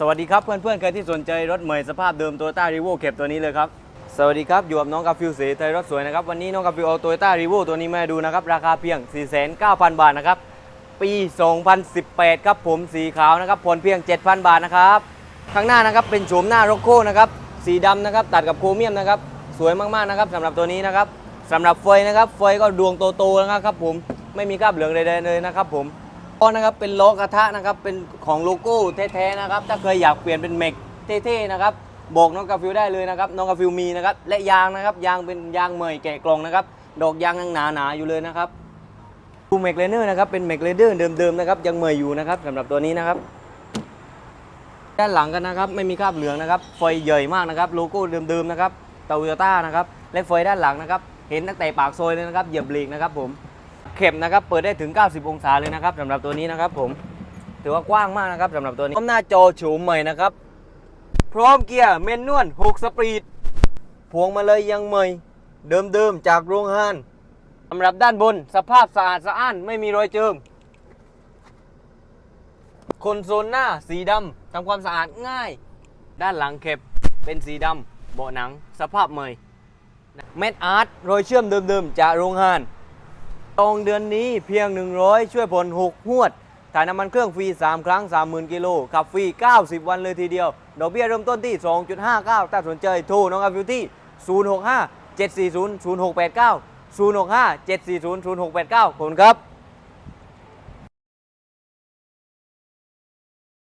สวัสดีครับเพื่อนๆใครที่สนใจรถใหม่สภาพเดิมโตโยต้ารีโวเก็บตัวนี้เลยครับ สวัสดีครับ อยู่กับน้องกาฟิวเสไทยรถสวยนะครับ วันนี้น้องกาฟิวเอาโตโยต้ารีโวตัวนี้มาดูนะครับ ราคาเพียง 49,000 บาทนะครับ ปี 2018 ครับผมสีขาวนะครับผ่อนเพียง 7,000 บาทนะครับข้างหน้านะครับเป็นโฉมหน้าโรโก้นะครับสีดำนะครับตัดกับโครเมียมนะครับสวยมากๆนะครับสำหรับตัวนี้นะครับสำหรับไฟนะครับไฟก็ดวงโตๆนะครับผมไม่มีคราบเหลืองใดๆเลยนะครับผม ล้อนะครับเป็นล้อกระทะนะครับเป็นของโลโก้แท้ๆนะครับถ้าเคยอยากเปลี่ยนเป็นเมกเท่ๆนะครับบอกน้องกาฟิวได้เลยนะครับน้องกาฟิวมีนะครับและยางนะครับยางเป็นยางเหมยแกะกล่องนะครับดอกยางยังหนาๆอยู่เลยนะครับดูเมกเลเนอร์นะครับเป็นเมกเลเดอร์เดิมๆนะครับยังเหมยอยู่นะครับสำหรับตัวนี้นะครับด้านหลังกันนะครับไม่มีคราบเหลืองนะครับไฟใหญ่มากนะครับโลโก้เดิมๆนะครับโตโยต้านะครับและไฟด้านหลังนะครับเห็นตั้งแต่ปากซอยเลยนะครับเหยียบเบรกนะครับผม เข็มนะครับ เปิดได้ถึง 90 องศาเลยนะครับสำหรับตัวนี้นะครับผม ถือว่ากว้างมากนะครับสำหรับตัวนี้พร้อมหน้าจอโฉมใหม่นะครับ พร้อมเกียร์เมนนวล6สปีด พวงมาเลยยังใหม่ เดิมๆจากโรงงานสำหรับด้านบนสภาพสะอาดสะอ้านไม่มีรอยเจิมคนโซลหน้าสีดำทำความสะอาดง่าย ด้านหลังเข็บเป็นสีดำเบาะหนัง สภาพใหม่เม็ดอาร์ตรอยเชื่อมเดิมๆจากโรงงาน ตองเดือนนี้เพียง 100 ช่วยผล 6 หวด ถ่ายน้ำมันเครื่องฟรี 3 ครั้ง 30,000 กิโลขับฟรี 90 วันเลยทีเดียว ดอกเบี้ยเริ่มต้นที่ 2.59 ถ้าสนใจโทรน้องอาฟิวที่ 065 740 0689 065 740 0689ขอบคุณครับ